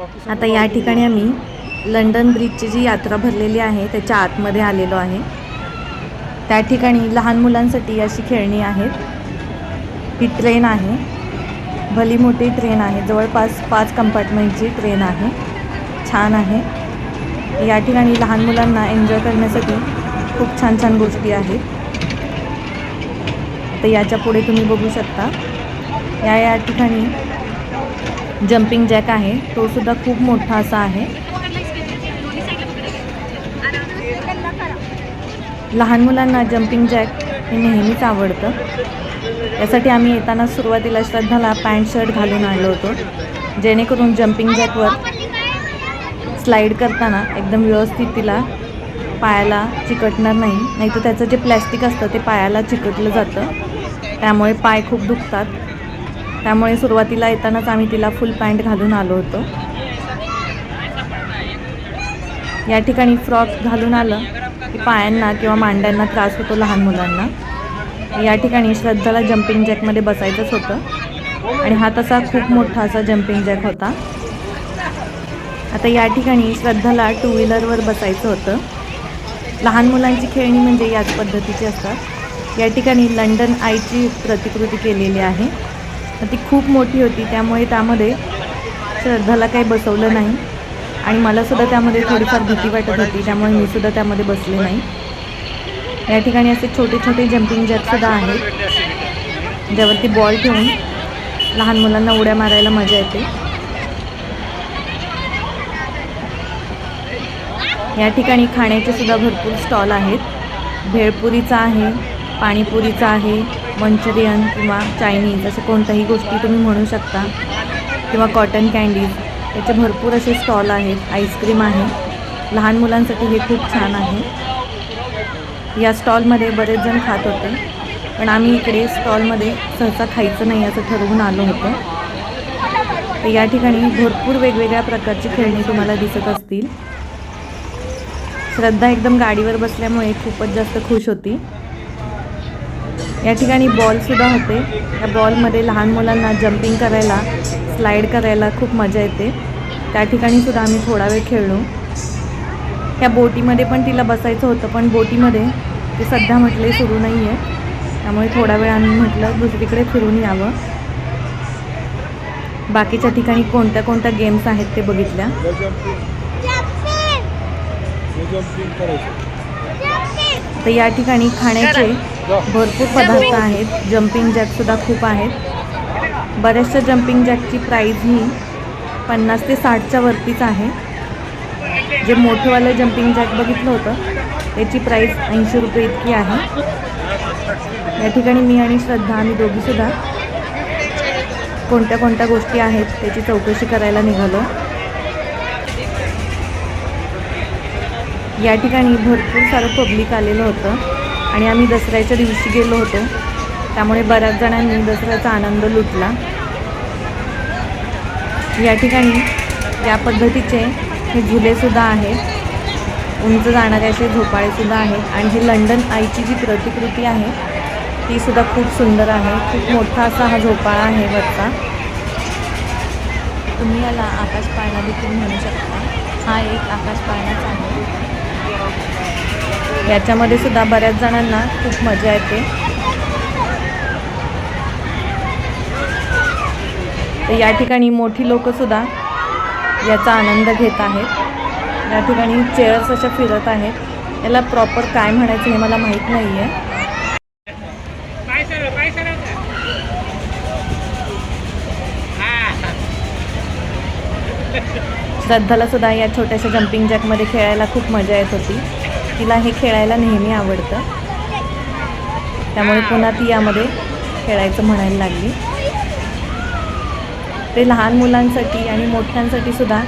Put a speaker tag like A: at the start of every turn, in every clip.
A: आता या ठिकाणी आम्ही लंडन ब्रिजची जी यात्रा भरलेली आहे त्याच्या आतमध्ये आलेलो आहे. त्या ठिकाणी लहान मुलांसाठी अशी खेळणी आहेत. ही ट्रेन आहे. भली मोठी ट्रेन आहे. जवळपास पाच कंपार्टमेंटची ट्रेन आहे. छान आहे. या ठिकाणी लहान मुलांना एन्जॉय करण्यासाठी खूप छान छान गोष्टी आहेत. तर याच्यापुढे तुम्ही बघू शकता. या या ठिकाणी जम्पिंग जॅक आहे. तो सुद्धा खूप मोठा असा आहे. लहान मुलांना जम्पिंग जॅक हे नेहमीच आवडतं. यासाठी आम्ही येताना सुरुवातीला श्रद्धाला पॅन्ट शर्ट घालून आणलो होतो. जेणेकरून जम्पिंग जॅकवर स्लाईड करताना एकदम व्यवस्थित तिला पायाला चिकटणार नाही. नाहीतर त्याचं जे प्लॅस्टिक असतं ते पायाला चिकटलं जातं. त्यामुळे पाय खूप दुखतात. त्यामुळे सुरुवातीला येतानाच आम्ही तिला फुल पॅन्ट घालून आलो होतो. या ठिकाणी फ्रॉक घालून आलं की पायांना किंवा मांड्यांना त्रास होतो लहान मुलांना. या ठिकाणी श्रद्धाला जम्पिंग जॅकमध्ये बसायचंच होतं. आणि हा तसा खूप मोठा असा जम्पिंग जॅक होता. आता या ठिकाणी श्रद्धाला टू व्हीलरवर बसायचं होतं. लहान मुलांची खेळणी म्हणजे याच पद्धतीची असतात. या ठिकाणी लंडन आईची प्रतिकृती केलेली आहे. ती खूप मोठी होती त्यामुळे त्यामध्ये श्रद्धाला काही बसवलं नाही. आणि मलासुद्धा त्यामध्ये थोडीफार भीती वाटत होती त्यामुळे मी सुद्धा त्यामध्ये बसले नाही. या ठिकाणी असे छोटे छोटे जम्पिंग जॅकसुद्धा आहेत ज्यावरती बॉल ठेवून लहान मुलांना उड्या मारायला मजा येते. या ठिकाणी खाण्याचे सुद्धा भरपूर स्टॉल आहेत. भेळपुरीचा आहे पाणीपुरीचा आहे मंचुरियन किंवा चायनीज असे कोणत्याही गोष्टी तुम्ही म्हणू शकता. किंवा कॉटन कँडीज याचे भरपूर असे स्टॉल आहेत. आईस्क्रीम आहे. लहान मुलांसाठी हे खूप छान आहे. या स्टॉलमध्ये बरेच जण खात होते. पण आम्ही इकडे स्टॉलमध्ये सहसा खायचं नाही असं ठरवून आलो होतो. तर या ठिकाणी भरपूर वेगवेगळ्या प्रकारची खेळणी तुम्हाला दिसत असतील. श्रद्धा एकदम गाडीवर बसल्यामुळे खूपच जास्त खुश होती. या ठिकाणी बॉलसुद्धा होते. या बॉलमध्ये लहान मुलांना जम्पिंग करायला स्लाईड करायला खूप मजा येते. त्या ठिकाणी सुद्धा आम्ही थोडा वेळ खेळलो. ह्या बोटीमध्ये पण तिला बसायचं होतं पण बोटीमध्ये ते सध्या म्हटले सुरू नाही आहे त्यामुळे थोडा वेळ आम्ही म्हटलं दुसरीकडे फिरून यावं. बाकीच्या ठिकाणी कोणत्या कोणत्या गेम्स आहेत ते बघितल्या. तर या ठिकाणी खाण्याचे भरपूर पदार्थ आहेत. जम्पिंग जॅकसुद्धा खूप आहेत. बऱ्याचशा जम्पिंग जॅकची प्राईज ही पन्नास ते साठच्या वरतीच आहे. जे मोठंवालं जम्पिंग जॅक बघितलं होतं त्याची प्राईस ऐंशी रुपये इतकी आहे. या ठिकाणी मी आणि श्रद्धा आम्ही दोघीसुद्धा कोणत्या कोणत्या गोष्टी आहेत त्याची चौकशी करायला निघालो. या ठिकाणी भरपूर सारं पब्लिक आलेलं होतं. आणि आम्ही दसऱ्याच्या दिवशी गेलो होतो. त्यामुळे बऱ्याच जणांनी दसऱ्याचा आनंद लुटला. या ठिकाणी या पद्धतीचे हे झुलेसुद्धा आहेत. उंच जाणारे असे झोपाळेसुद्धा आहेत. आणि हे लंडन आईची जी प्रतिकृती आहे ती सुद्धा खूप सुंदर आहे. खूप मोठा असा हा झोपाळा आहे वरचा. तुम्ही याला आकाश पाळणा देखील म्हणू शकता. हा एक आकाश पाळणाच आहे. याच्यामध्ये सुद्धा बऱ्याच जणांना खूप मजा येते. तर या ठिकाणी मोठी लोकंसुद्धा याचा आनंद घेत आहेत. या ठिकाणी चेअर्स अशा फिरत आहेत. याला प्रॉपर काय म्हणायचं हे मला माहीत नाही आहे
B: श्रद्धालासुद्धा
A: श्रद्धाला सुद्धा या छोट्याशा जम्पिंग जॅकमध्ये खेळायला खूप मजा येत होती. तिला हे खेळायला नेहमी आवडतं. त्यामुळे पुन्हा ती यामध्ये खेळायचं म्हणायला लागली. ते लहान मुलांसाठी आणि मोठ्यांसाठी सुद्धा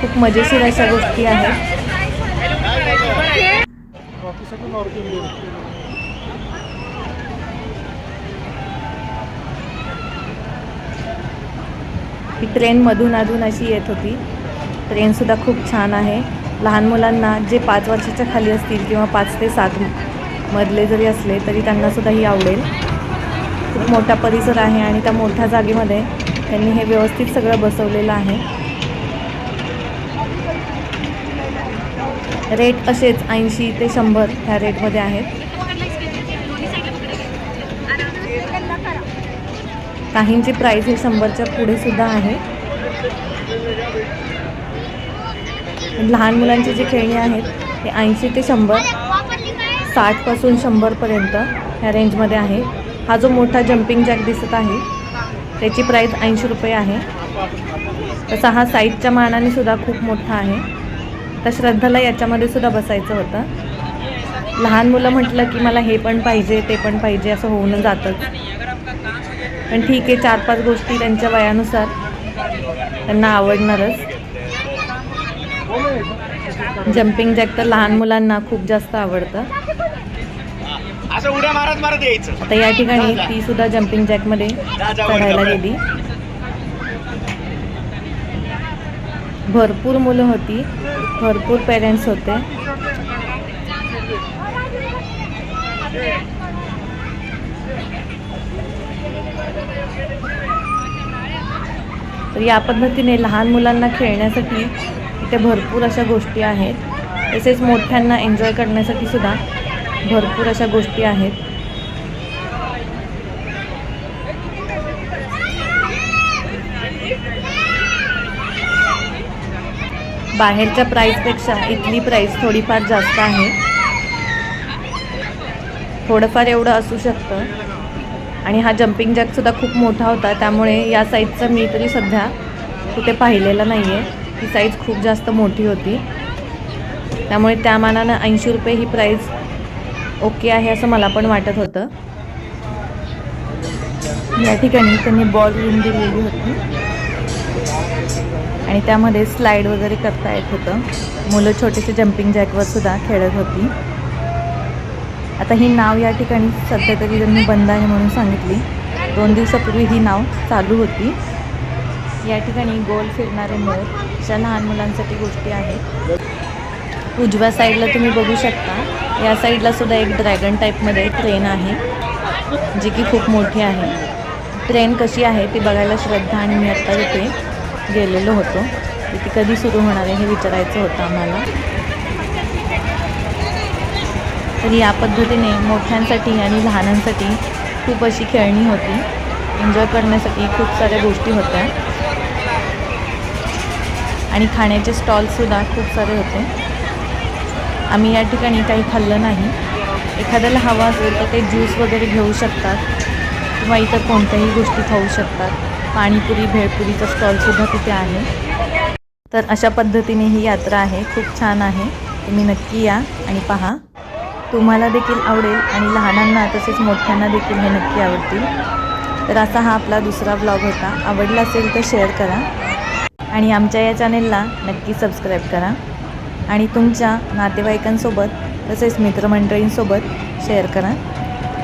A: खूप मजेशीर अशा गोष्टी आहेत. ही ट्रेन मधून अधून अशी येत होती. ट्रेनसुद्धा खूप छान आहे. लहान मुलांना जे पाच वर्षाच्या खाली असतील किंवा पाच ते सात मधले जरी असले तरी त्यांनासुद्धा ही आवडेल. खूप मोठा परिसर आहे आणि त्या मोठ्या जागेमध्ये त्यांनी हे व्यवस्थित सगळं बसवलेलं आहे. रेट असेच ऐंशी ते शंभर ह्या रेटमध्ये आहेत. काहींची प्राईज हे शंभरच्या पुढेसुद्धा आहे. लहान मुलांची जी खेळणी आहेत ते ऐंशी ते शंभर साठपासून शंभरपर्यंत ह्या रेंजमध्ये आहे. हा जो मोठा जम्पिंग जॅक दिसत आहे त्याची प्राईस ऐंशी रुपये आहे. तसा हा साईजच्या मानाने सुद्धा खूप मोठा आहे. तर श्रद्धाला याच्यामध्ये सुद्धा बसायचं होतं. लहान मुलं म्हटलं की मला हे पण पाहिजे ते पण पाहिजे असं होऊन जातंच. पण ठीक आहे चार पाच गोष्टी त्यांच्या वयानुसार त्यांना आवडणारच. जम्पिंग जॅक तर लहान मुलांना खूप जास्त आवडतं.
C: असं उड्या मारत मारत यायचं.
A: आता या ठिकाणी ती सुद्धा जम्पिंग जॅकमध्ये चढायला गेली. भरपूर मुलं होती. भरपूर पेरेंट्स होते. तर या पद्धतीने लहान मुलांना खेळण्यासाठी इथे भरपूर अशा गोष्टी आहेत. तसेच मोठ्यांना एन्जॉय करण्यासाठी सुद्धा भरपूर अशा गोष्टी आहेत. बाहेरच्या प्राईसपेक्षा इथली प्राईस थोडीफार जास्त आहे. थोडंफार एवढं असू शकतं. आणि हा जम्पिंग जॅकसुद्धा खूप मोठा होता. त्यामुळे या साईजचा मी तरी सध्या कुठे पाहिलेला नाही आहे ही साईज खूप जास्त मोठी होती. त्यामुळे त्या मानानं ऐंशी रुपये ही प्राईज ओके आहे असं मला पण वाटत होतं. या ठिकाणी त्यांनी बॉल रूम दिलेली होती. आणि त्यामध्ये स्लाईड वगैरे करता येत होतं. मुलं छोटेसे जम्पिंग जॅकवर सुद्धा खेळत होती. आता ही नाव या ठिकाणी सध्या तरी त्यांनी बंद आहे म्हणून सांगितली. दोन दिवसापूर्वी ही नाव चालू होती. या ठिकाणी गोल फिरणारे मोर अशा लहान मुलांसाठी गोष्टी आहेत. उजव्या साईडला तुम्ही बघू शकता. या साईडला सुद्धा एक ड्रॅगन टाईपमध्ये ट्रेन आहे जी की खूप मोठी आहे. ट्रेन कशी आहे ती बघायला श्रद्धा आणि मी आत्ता तिथे गेलेलो होतो. ती कधी सुरू होणार आहे हे विचारायचं होतं आम्हाला. तर या पद्धतीने मोठ्यांसाठी आणि लहानांसाठी खूप अशी खेळणी होती. एन्जॉय करण्यासाठी खूप साऱ्या गोष्टी होत्या. आणि खाण्याचे स्टॉलसुद्धा खूप सारे होते. आम्ही या ठिकाणी काही खाल्लं नाही. एखाद्याला हवा असेल तर ते ज्यूस वगैरे घेऊ शकतात किंवा इतर कोणत्याही गोष्टी खाऊ शकतात. पाणीपुरी भेळपुरीचा स्टॉलसुद्धा तिथे आहे. तर अशा पद्धतीने ही यात्रा आहे. खूप छान आहे. तुम्ही नक्की या आणि पहा. तुम्हाला देखील आवडेल आणि लहानांना तसेच मोठ्यांना देखील हे नक्की आवडतील. तर असा हा आपला दुसरा ब्लॉग होता. आवडला असेल तर शेअर करा. आणि आमच्या या चॅनेलला नक्की सबस्क्राईब करा आणि तुमच्या नातेवाईकांसोबत तसेच मित्रमंडळींसोबत शेअर करा.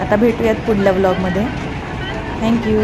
A: आता भेटूयात पुढल्या ब्लॉगमध्ये थँक्यू